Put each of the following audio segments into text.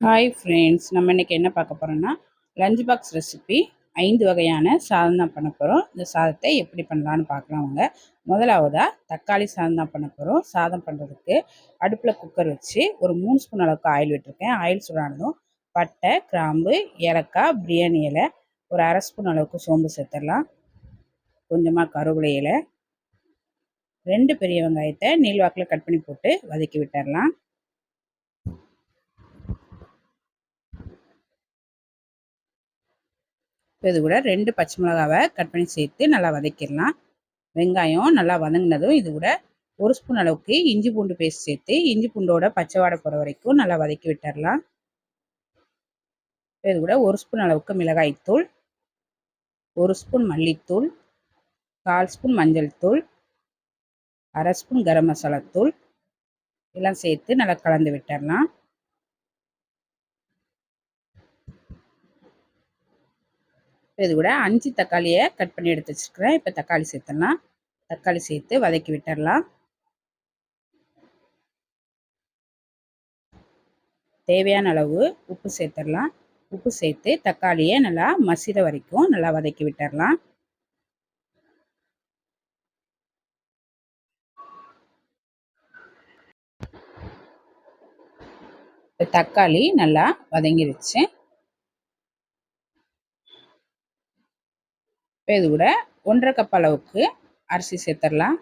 Hi friends நம்ம இன்றைக்கி என்ன பார்க்க போகிறோம்னா லஞ்ச் பாக்ஸ் ரெசிபி ஐந்து வகையான சாதம் தான் பண்ண போகிறோம் இந்த சாதத்தை எப்படி பண்ணலான்னு பார்க்கலாம் அவங்க முதலாவதாக தக்காளி சாதம் தான் பண்ண போகிறோம் சாதம் பண்ணுறதுக்கு அடுப்பில் குக்கர் வச்சு ஒரு மூணு ஸ்பூன் அளவுக்கு ஆயில் விட்டுருக்கேன். ஆயில் சூடானதும் பட்டை கிராம்பு ஏலக்காய் பிரியாணி இலை ஒரு அரை ஸ்பூன் அளவுக்கு சோம்பு சேர்த்துடலாம். கொஞ்சமாக கருவேப்பிலை இலை ரெண்டு பெரிய வெங்காயத்தை நீள்வாக்கில் கட் பண்ணி போட்டு வதக்கி விட்டுடலாம். இது கூட ரெண்டு பச்சை மிளகாவை கட் பண்ணி சேர்த்து நல்லா வதக்கிடலாம். வெங்காயம் நல்லா வதங்கினதும் இது கூட ஒரு ஸ்பூன் அளவுக்கு இஞ்சி பூண்டு பேஸ்ட் சேர்த்து இஞ்சி பூண்டோட பச்சை வாடை போகிற வரைக்கும் நல்லா வதக்கி விட்டுடலாம். இது கூட ஒரு ஸ்பூன் அளவுக்கு மிளகாய்த்தூள் ஒரு ஸ்பூன் மல்லித்தூள் கால் ஸ்பூன் மஞ்சள் தூள் அரை ஸ்பூன் கரம் மசாலா தூள் எல்லாம் சேர்த்து நல்லா கலந்து விட்டுடலாம். இது கூட அஞ்சு தக்காளியை கட் பண்ணி எடுத்து வச்சுருக்கிறேன். இப்போ தக்காளி சேர்த்துடலாம். தக்காளி சேர்த்து வதக்கி விட்டுடலாம். தேவையான அளவு உப்பு சேர்த்துடலாம். உப்பு சேர்த்து தக்காளியை நல்லா மசித வரைக்கும் நல்லா வதக்கி விட்டுடலாம். தக்காளி நல்லா வதங்கிருச்சு. இப்போ இது கூட ஒன்றரை கப் அளவுக்கு அரிசி சேர்த்துடலாம்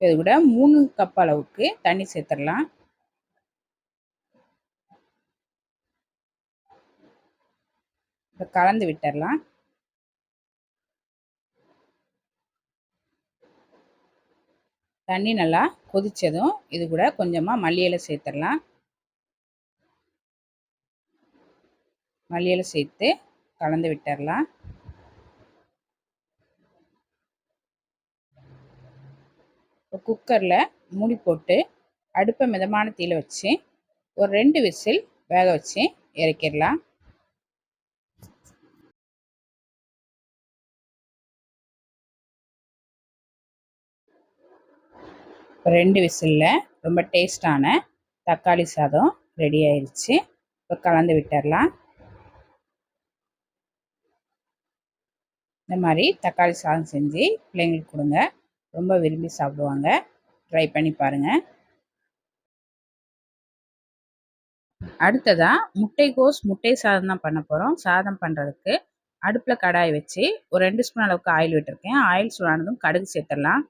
இது கூட மூணு கப் அளவுக்கு தண்ணி சேர்த்துடலாம் கலந்து விட்டுடலாம் தண்ணி நல்லா கொதித்ததும் இது கூட கொஞ்சமாக மல்லியலை சேர்த்துடலாம். மல்லியலை சேர்த்து கலந்து விட்டுடலாம். குக்கரில் மூடி போட்டு அடுப்பை மிதமான தீயில் வச்சு ஒரு ரெண்டு விசில் வேக வச்சு இறக்கிடலாம். ரெண்டு விசிலில் ரொம்ப டேஸ்டான தக்காளி சாதம் ரெடி ஆயிடுச்சு இப்போ கலந்து விட்டுடலாம் இந்த மாதிரி தக்காளி சாதம் செஞ்சு பிள்ளைங்களுக்கு கொடுங்க. ரொம்ப விரும்பி சாப்பிடுவாங்க. ட்ரை பண்ணி பாருங்கள் அடுத்ததாக முட்டைகோஸ் முட்டை சாதம் தான் பண்ண போகிறோம் சாதம் பண்ணுறதுக்கு அடுப்பில் கடாய் வச்சு ஒரு ரெண்டு ஸ்பூன் அளவுக்கு ஆயில் விட்டுருக்கேன். ஆயில் சூடானதும் கடுகு சேர்த்துடலாம்.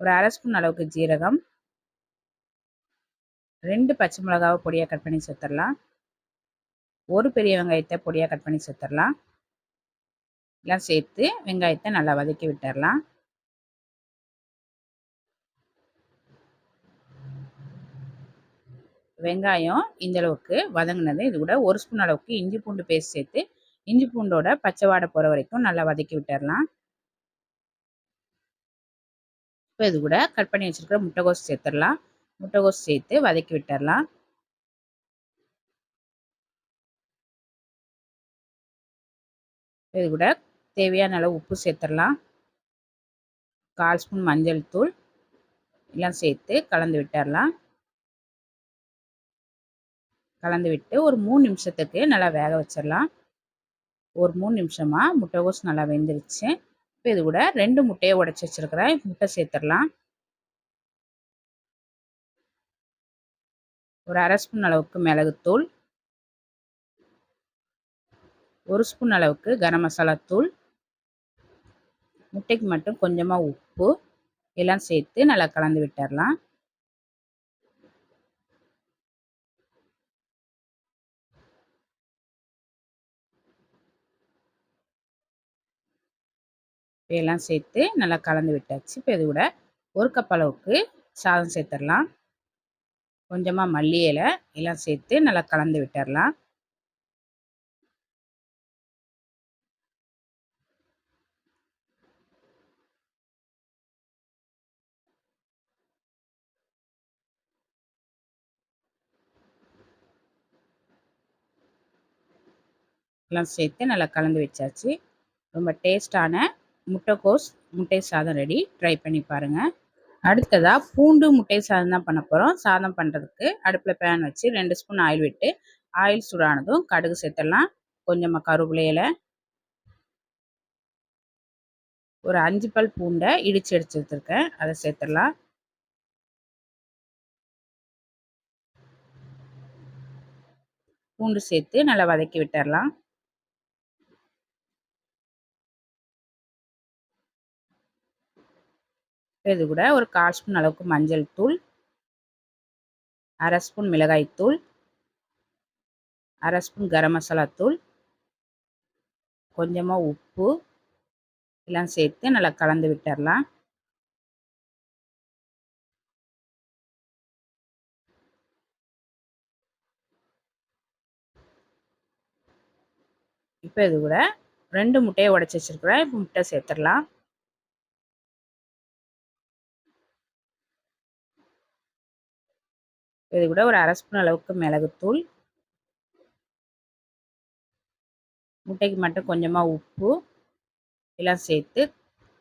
ஒரு அரை ஸ்பூன் அளவுக்கு ஜீரகம். ரெண்டு பச்சை மிளகாவை பொடியாக கட் பண்ணி சேர்த்துடலாம். ஒரு பெரிய வெங்காயத்தை பொடியாக கட் பண்ணி சேர்த்துடலாம். எல்லாம் சேர்த்து வெங்காயத்தை நல்லா வதக்கி விட்டுடலாம். வெங்காயம் இந்த அளவுக்கு வதங்கினது. இது கூட ஒரு ஸ்பூன் அளவுக்கு இஞ்சி பூண்டு பேஸ்ட் சேர்த்து இஞ்சி பூண்டோட பச்சை வாடை போகிற வரைக்கும் நல்லா வதக்கி விட்டுடலாம். இப்போ இது கூட கட் பண்ணி வச்சுருக்கிற முட்டைகோஸ் சேர்த்துடலாம். முட்டைகோஸ் சேர்த்து வதக்கி விட்டுடலாம். இது கூட தேவையான அளவு உப்பு சேர்த்துடலாம். கால் ஸ்பூன் மஞ்சள் தூள் எல்லாம் சேர்த்து கலந்து விட்டுடலாம். கலந்து விட்டு ஒரு மூணு நிமிஷத்துக்கு நல்லா வேக வச்சிடலாம். ஒரு மூணு நிமிஷமாக முட்டைகோஸ் நல்லா வெந்துருச்சு. இப்போ இது கூட ரெண்டு முட்டையை உடச்சி வச்சுருக்கிறேன். முட்டை சேர்த்துடலாம். ஒரு அரை ஸ்பூன் அளவுக்கு மிளகுத்தூள் ஒரு ஸ்பூன் அளவுக்கு கரம் மசாலா தூள். முட்டைக்கு மட்டும் கொஞ்சமாக உப்பு. எல்லாம் சேர்த்து நல்லா கலந்து விட்டுடலாம். எல்லாம் சேர்த்து நல்லா கலந்து விட்டாச்சு. இப்போ இது கூட ஒரு கப் அளவுக்கு சாதம் சேர்த்துடலாம். கொஞ்சமாக மல்லி இலை எல்லாம் சேர்த்து நல்லா கலந்து விட்டுடலாம். எல்லாம் சேர்த்து நல்லா கலந்து வச்சாச்சு ரொம்ப டேஸ்டான முட்டைக்கோஸ் முட்டை சாதம் ரெடி ட்ரை பண்ணி பாருங்கள் அடுத்ததாக பூண்டு முட்டை சாதம் தான் பண்ண போகிறோம் சாதம் பண்ணுறதுக்கு அடுப்பில் பேன் வச்சு ரெண்டு ஸ்பூன் ஆயில் விட்டு ஆயில் சூடானதும் கடுகு சேர்த்துடலாம். கொஞ்சமாக கருவேப்பிலையில் ஒரு அஞ்சு பல் பூண்டை இடித்து எடுத்து எடுத்துருக்கேன் அதை சேர்த்துடலாம். பூண்டு சேர்த்து நல்லா வதக்கி விட்டுடலாம். இது கூட ஒரு கால் ஸ்பூன் அளவுக்கு மஞ்சள் தூள் அரை ஸ்பூன் மிளகாய் தூள் அரை ஸ்பூன் கரம் மசாலா தூள் கொஞ்சமாக உப்பு எல்லாம் சேர்த்து நல்லா கலந்து விட்டுடலாம் இப்போ இது கூட ரெண்டு முட்டையை உடச்சி வச்சுருக்குறேன் இப்போ முட்டை சேர்த்துடலாம். இது கூட ஒரு அரை ஸ்பூன் அளவுக்கு மிளகுத்தூள். முட்டைக்கு மட்டும் கொஞ்சமாக உப்பு. எல்லாம் சேர்த்து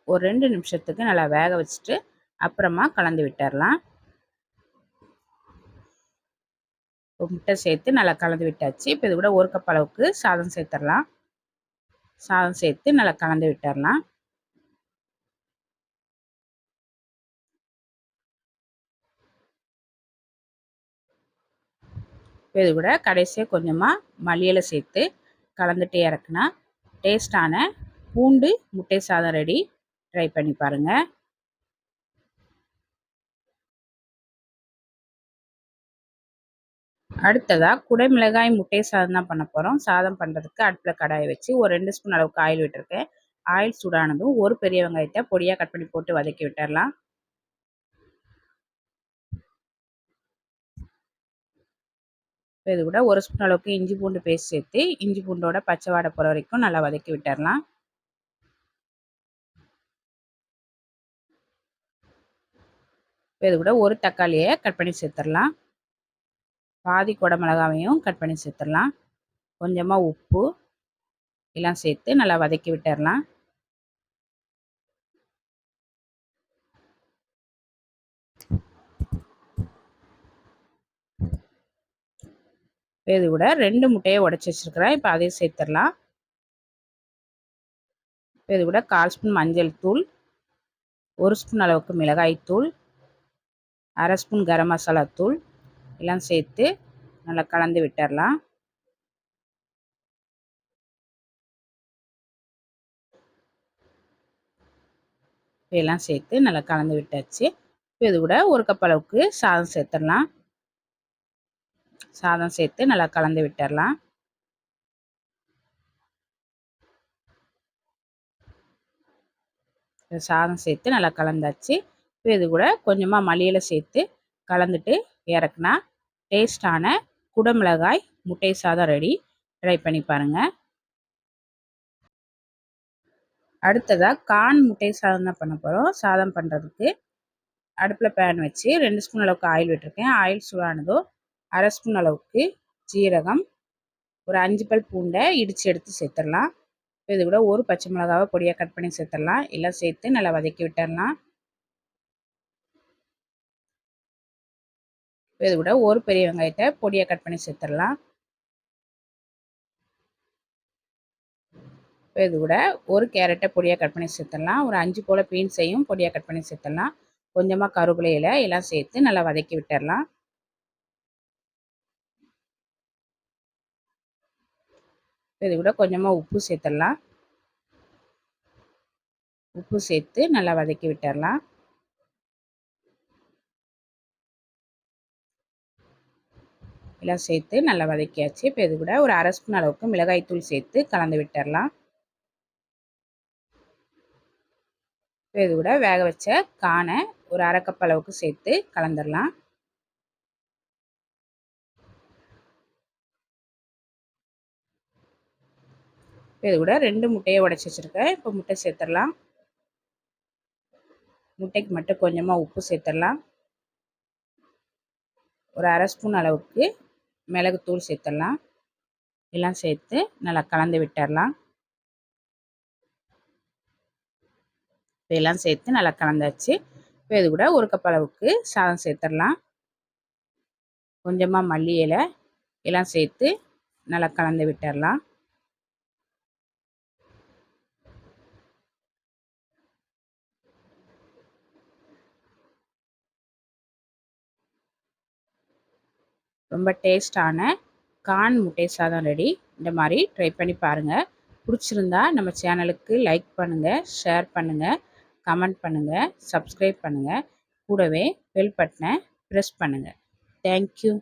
ஒரு ரெண்டு நிமிஷத்துக்கு நல்லா வேக வச்சுட்டு அப்புறமா கலந்து விட்டுடலாம் முட்டை சேர்த்து நல்லா கலந்து விட்டாச்சு. இப்போ இது கூட ஒரு கப் அளவுக்கு சாதம் சேர்த்துடலாம் சாதம் சேர்த்து நல்லா கலந்து விட்டுடலாம் இது கூட கடைசியாக கொஞ்சமாக மல்லியில் சேர்த்து கலந்துட்டே இறக்குனா டேஸ்டான பூண்டு முட்டை சாதம் ரெடி ட்ரை பண்ணி பாருங்கள் அடுத்ததாக குடைமிளகாய் முட்டை சாதம் தான் பண்ண போகிறோம் சாதம் பண்ணுறதுக்கு அடுப்பில் கடாயை வச்சு ஒரு ரெண்டு ஸ்பூன் அளவுக்கு ஆயில் விட்டுருக்கேன். ஆயில் சூடானதும் ஒரு பெரிய வெங்காயத்தை பொடியாக கட் பண்ணி போட்டு வதக்கி விட்டுடலாம் இது கூட ஒரு ஸ்பூன் அளவுக்கு இஞ்சி பூண்டு பேஸ்ட் சேர்த்து இஞ்சி பூண்டோட பச்சை வாடை போகிற வரைக்கும் நல்லா வதக்கி விட்டுடலாம் இது கூட ஒரு தக்காளியை கட் பண்ணி சேர்த்துடலாம் பாதி குடை மிளகாவையும் கட் பண்ணி சேர்த்துடலாம் கொஞ்சமாக உப்பு எல்லாம் சேர்த்து நல்லா வதக்கி விட்டுடலாம் இது கூட ரெண்டு முட்டையை உடச்சி வச்சுருக்கிறேன். இப்போ அதையும் சேர்த்துடலாம். இது கூட கால் ஸ்பூன் மஞ்சள் தூள் ஒரு ஸ்பூன் அளவுக்கு மிளகாய் தூள் அரை ஸ்பூன் கரம் மசாலா தூள் எல்லாம் சேர்த்து நல்லா கலந்து விட்டுடலாம். எல்லாம் சேர்த்து நல்லா கலந்து விட்டாச்சு. இப்போ இது கூட ஒரு கப் அளவுக்கு சாதம் சேர்த்துடலாம். சாதம் சேர்த்து நல்லா கலந்து விட்டுடலாம் சாதம் சேர்த்து நல்லா கலந்தாச்சு. இப்போ இது கூட கொஞ்சமாக மளியில் சேர்த்து கலந்துட்டு இறக்குனா டேஸ்டான குடமிளகாய் முட்டை சாதம் ரெடி. ட்ரை பண்ணி பாருங்கள் அடுத்ததாக கான் முட்டை சாதம் தான் பண்ண போகிறோம் சாதம் பண்ணுறதுக்கு அடுப்பில் பேன் வச்சு ரெண்டு ஸ்பூன் அளவுக்கு ஆயில் விட்டுருக்கேன். ஆயில் சூடானதோ அரை ஸ்பூன் அளவுக்கு ஜீரகம் ஒரு அஞ்சு பல் பூண்டை இடித்து எடுத்து சேர்த்துடலாம். இது கூட ஒரு பச்சை மிளகாவை பொடியாக கட் பண்ணி சேர்த்துடலாம். எல்லாம் சேர்த்து நல்லா வதக்கி விட்டுடலாம். இது கூட ஒரு பெரிய வெங்காயத்தை பொடியாக கட் பண்ணி சேர்த்துடலாம். இது கூட ஒரு கேரட்டை பொடியாக கட் பண்ணி சேர்த்துடலாம். ஒரு அஞ்சு போல் பீன்ஸையும் பொடியாக கட் பண்ணி சேர்த்துடலாம். கொஞ்சமாக கருவேலையில் எல்லாம் சேர்த்து நல்லா வதக்கி விட்டுடலாம். இது கூட கொஞ்சமாக உப்பு சேர்த்துடலாம். உப்பு சேர்த்து நல்லா வதக்கி விட்டுடலாம். எல்லாம் சேர்த்து நல்லா வதக்கியாச்சு. இப்போ இது கூட ஒரு அரை ஸ்பூன் அளவுக்கு மிளகாய்த்தூள் சேர்த்து கலந்து விட்டுடலாம். இப்போ இது கூட வேக வச்ச கானை ஒரு அரை கப் அளவுக்கு சேர்த்து கலந்துடலாம். இது கூட ரெண்டு முட்டையை உடச்சி வச்சுருக்கேன். இப்போ முட்டை சேர்த்துடலாம். முட்டைக்கு மட்டும் கொஞ்சமாக உப்பு சேர்த்துடலாம். ஒரு அரை ஸ்பூன் அளவுக்கு மிளகுத்தூள் சேர்த்துடலாம். எல்லாம் சேர்த்து நல்லா கலந்து விட்டுடலாம். இப்போ எல்லாம் சேர்த்து நல்லா கலந்தாச்சு. இப்போ இது கூட ஒரு கப் அளவுக்கு சாதம் சேர்த்துடலாம். கொஞ்சமாக மல்லி இலை எல்லாம் சேர்த்து நல்லா கலந்து விட்டுடலாம். ரொம்ப டேஸ்டான கான் முட்டை சாதம் ரெடி. இந்த மாதிரி ட்ரை பண்ணி பாருங்கள் பிடிச்சிருந்தா நம்ம சேனலுக்கு லைக் பண்ணுங்கள் ஷேர் பண்ணுங்கள் கமெண்ட் பண்ணுங்கள் சப்ஸ்கிரைப் பண்ணுங்கள் கூடவே பெல் பட்டனை ப்ரெஸ் பண்ணுங்கள் தேங்க்யூ